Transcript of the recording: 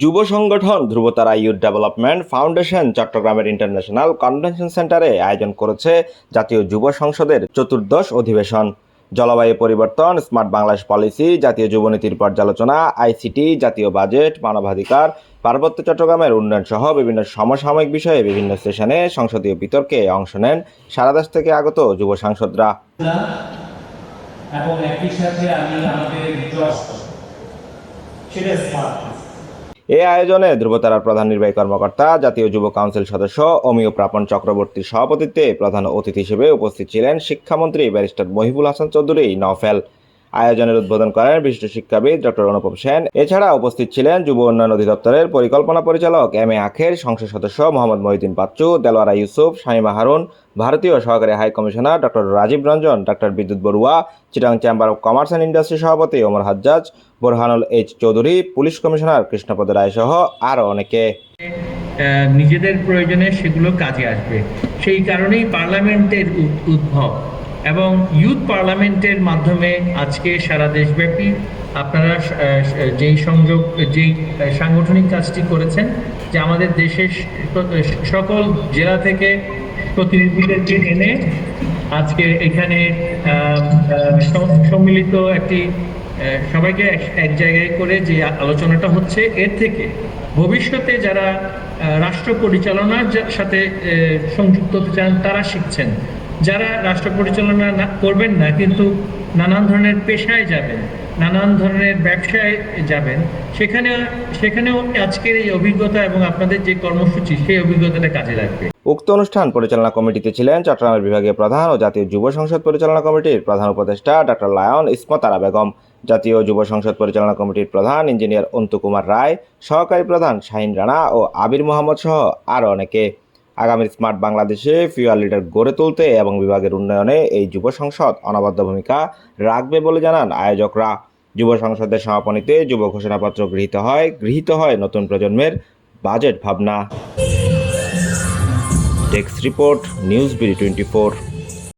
যুব সংগঠন ধ্রুবতারা youth development foundation চট্টগ্রামের ইন্টারন্যাশনাল কনভেনশন সেন্টারে আয়োজন করেছে জাতীয় যুব সংসদের চতুর্দশ অধিবেশন। জলবায়ু পরিবর্তন, স্মার্ট বাংলাদেশ পলিসি, জাতীয় যুবনীতির পর্যালোচনা, আইসিটি, জাতীয় বাজেট, মানবাধিকার, পার্বত্য চট্টগ্রামের উন্নয়ন সহ বিভিন্ন সমসাময়িক বিষয়ে বিভিন্ন সেশনে সংসদীয় বিতর্কে অংশ নেন সারা দেশ থেকে আগত যুব সাংসদরা। এবং একই সাথে আমি আমাদের সেটা স্মার্ট এ আয়োজনে ধ্রুবতারার প্রধান নির্বাহী কর্মকর্তা, জাতীয় যুব কাউন্সিল সদস্য, অমিয় প্রাপন চক্রবর্তীর সভাপতিত্বে প্রধান অতিথি হিসেবে উপস্থিত ছিলেন শিক্ষামন্ত্রী ব্যারিস্টার মহিবুল হাসান চৌধুরী নফেল আয়োজনের উদ্বোধন করেন বিশিষ্ট শিক্ষাবিদ ডক্টর অনুপম সেন। এছাড়া উপস্থিত ছিলেন যুব উন্নয়ন অধিদপ্তরের পরিকল্পনা পরিচালক এম এ আখের, সংসদ সদস্য মোহাম্মদ মহিউদ্দিন পাচ্চু, দেলোয়ারা ইউসুফ, শামিমা হারুন, ভারতীয় সহকারী high commissioner doctor Rajiv Ranjan doctor Bidyut Barua, Chittagong chamber of commerce and industry সভাপতি Omar Hajjaj, Borhanul H Chowdhury, police commissioner Krishnapada Roy সহ আরও অনেকে। নিজেদের প্রয়োজনে সেগুলো কাজে আসবে। সেই কারণেই পার্লামেন্টের উদ্ভব। এবং ইউথ পার্লামেন্টের মাধ্যমে আজকে সারা দেশব্যাপী আপনারা যেই সংযোগ, যেই সাংগঠনিক কাজটি করেছেন, যে আমাদের দেশের সকল জেলা থেকে প্রতিনিধিদেরকে এনে আজকে এখানে সম্মিলিত একটি সবাইকে এক- এক জায়গায় করে যে আলোচনাটা হচ্ছে, এর থেকে ভবিষ্যতে যারা রাষ্ট্র পরিচালনার সাথে সংযুক্ত হতে চান, তারা শিখছেন। যারা রাষ্ট্র পরিচালনা না করবেন না, কিন্তু নানান ধরনের পেশায় যাবেন, নানান ধরনের ব্যবসায় যাবেন সেখানে সেখানেও আজকের এই অভিজ্ঞতা এবং আপনাদের যে কর্মসূচি, সেই অভিজ্ঞতাটা কাজে লাগবে। উক্ত অনুষ্ঠান পরিচালনা কমিটিতে ছিলেন চট্টগ্রামের বিভাগীয় প্রধান ও জাতীয় যুব সংসদ পরিচালনা কমিটির প্রধান উপদেষ্টা ডক্টর লায়ন ইসমতারা বেগম, জাতীয় যুব সংসদ পরিচালনা কমিটির প্রধান ইঞ্জিনিয়ার অন্তু কুমার রায়, সহকারী প্রধান শাহিন রানা ও আবির মোহাম্মদ সহ আরও অনেকে। আগামী স্মার্ট বাংলাদেশে ফিউয়াল লিডার গড়ে তুলতে এবং বিভাগের উন্নয়নে এই যুব সংসদ অনবদ্য ভূমিকা রাখবে বলে জানান আয়োজকরা। যুব সংসদের সমাপনীতে যুব ঘোষণাপত্র গৃহীত হয় গৃহীত হয় নতুন প্রজন্মের বাজেট ভাবনা। Desk report, news BD twenty four.